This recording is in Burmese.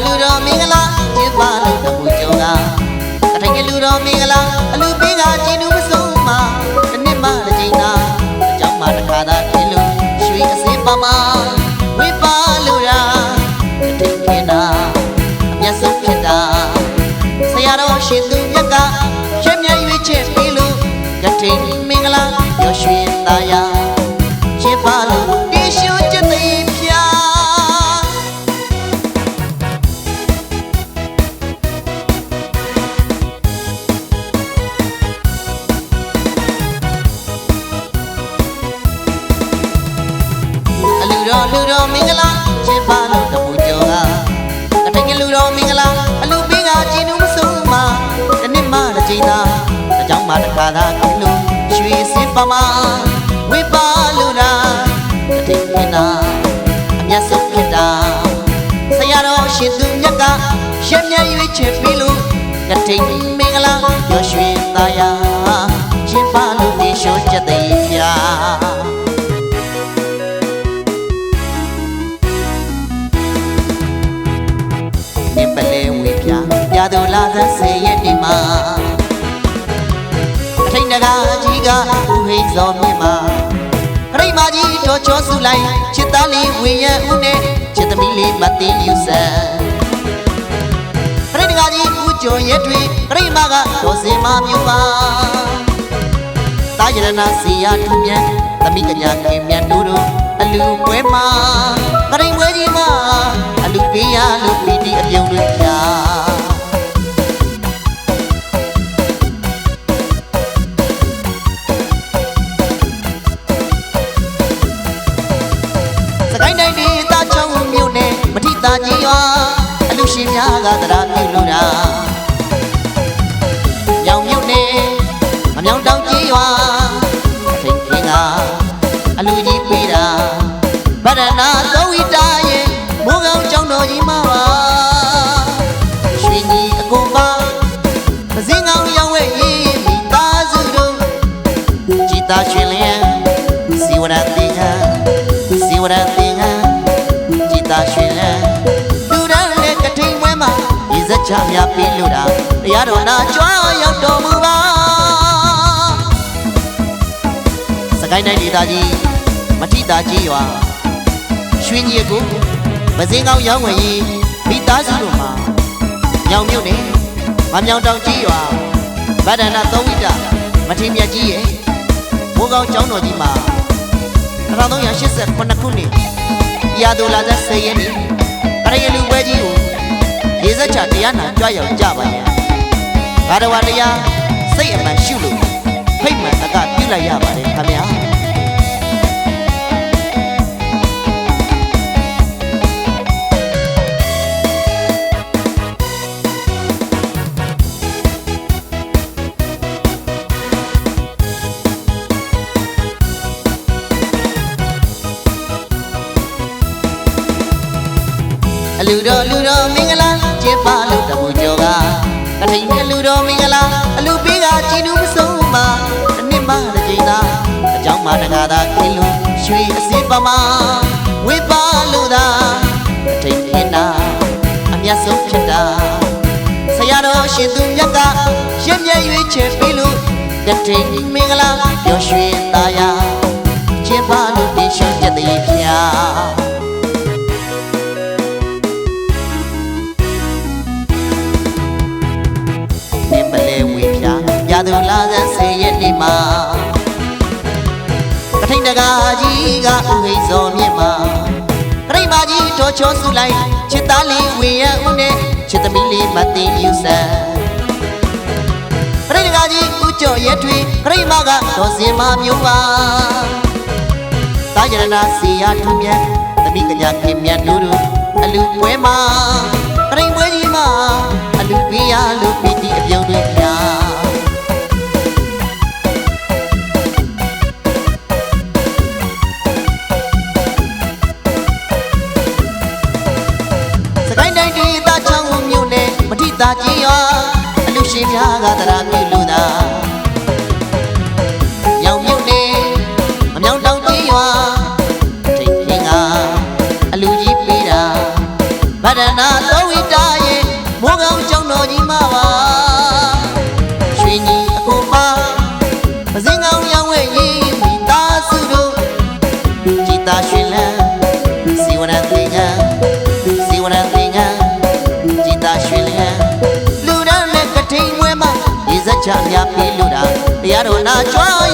တော်လူတော်မင်္ဂလာကျင်းပလို့တပူကျော်ကတထိုင်ကလူတော်မင်္ဂလာအလူပေးကကြည်နူး တော်လူတော်မင်္ဂလာကျင်းပလို့တပူကျော်ကတထိုင်ကလူတော်မင်္ဂလာအလူပေးကကြည်နူးမဆုံးမှာတစ်နှစ်မှတစ်ချိန်သာအကြောင်းမှတစ်ခါသာခင်လို့ရွှေစင်ပမာဝိပါလူတာတထိုင်ခင်းတာအမျက်ဆုံးဖြစ်တာဆရာတော်ရှင်သူမြတ်ကရှက်မြတ်ရွေးချယ်ပြီးလို့ကထိန်မင်္ဂလာရောရွှေသားယာကျင်းပလို့ဒီရှုံးချက်သေး သူလာသစေရဲ့ဒီမှာထိန်တကာကြီးကဥဟိတ်စောမြင့်မှာခရိမာကြီးတော်ချောစုလိုက်ချစ်သားလေးဝေရဦးနဲ့ချစ်သမီးလေးမသိယူဆန်ခရိတကာကြီးဦးကျော်ရဲ့တွေခရိမာကတော်စင်မမျိုးပါတာယရနာစီယာထူမြန်သမီးကညာခင်မြန်တို့တို့အလူပွဲမှာခရိပွဲကြီးမှာအလူပေးရလူပီတီအပြုံးတွေပြာ နယ်မထိတာကြီးရွာအလူရှင်များကသရာပြုလို့တာရောင်မြို့နယ်မမြောင်တောင်ကြီးရွာအထိန်ခင်းကအလူကြီးပေးတာဗရဏာသောဝိတာရဲ့မိုးကောင်းကျောင်းတော်ကြီးမှာပါရွှေကြီးအကုန်ပါပစင်းကောင်းရောက်ဝဲရေးမိသားစုတို့ကြည်သာရွှင်လျံစီဝရ ချများပြီးလို့တာတရားတော်နာကြွားရောက်တော်မူပါစကိုင်းတိုင်းဒေသကြီးမထိတာကြီးရွာရွှေကြီးကိုမစင်းကောင်းရောင်းဝင်ရင်မိသားစုတို့မှာညောင်မြုပ်နေမမြောင်တောင်ကြီးရွာဗဒနာသုံးဝိတမထေမြတ်ကြီးရဲ့မိုးကောင်းကျောင်းတော်ကြီးမှာ1389ခုနှစ်ရာဒိုလာဇက်10ရက်နေ့ကရယလူပွဲကြီးကို ရေစက်ချတရားနာကြွရောက်ကြပါရဲ့ဘာတော်ဝတရားစိတ်အမှန်ရှုလို့ဖိတ်မှန်အကပြုလိုက်ရပါတယ်ခင်ဗျာအလူတော်လူတော်မင်္ဂလာ ကျင်းပလို့တပူကျော်ကကထိန်ကလူတော်မင်္ဂလာအလူပေးကကြည်နူးမဆုံးမှာတစ်နှစ်မှတစ်ကြိမ်သာအကြောင်းမှတကားသာခင်းလို့ရွှေအစင်ပမာဝိပါလို့သာအထိန်ခင်းတာအမျက်ဆုံးဖြစ်တာဆရာတော်ရှင်သူမြတ်ကရှင်းမြဲရွေးချယ်ပြီးလို့ကထိန်မင်္ဂလာပျော်ရွှင်သားယာကျင်းပလို့တင်ရှင်းချက်သေးဖျား သူလာဇန်စေရဲ့နေ့မှာကထိန်တကာကြီးကဥဟိတ်စောမြင့်မှာကရိမာကြီးတော်ချောစုလိုက်ချစ်သားလေးဝေရဦးနဲ့ချစ်သမီးလေးမသိယူဆန်ကရိတကာကြီးဥကြော်ရဲထွေကရိမာကတော်စင်မမျိုးပါတာယရနာစီယာထူမြတ်သမီးကညာခင်မြတ်တို့တို့အလူပွဲမှာကရိပွဲကြီးမှာ မထိတာကြီးရွာအလူရှင်များကသရာပြုလို့သာရောင်မြို့နယ်မမြောင်တောင်ကြီးရွာ ချမြပေးလို့တာတရားတော်နာကြွ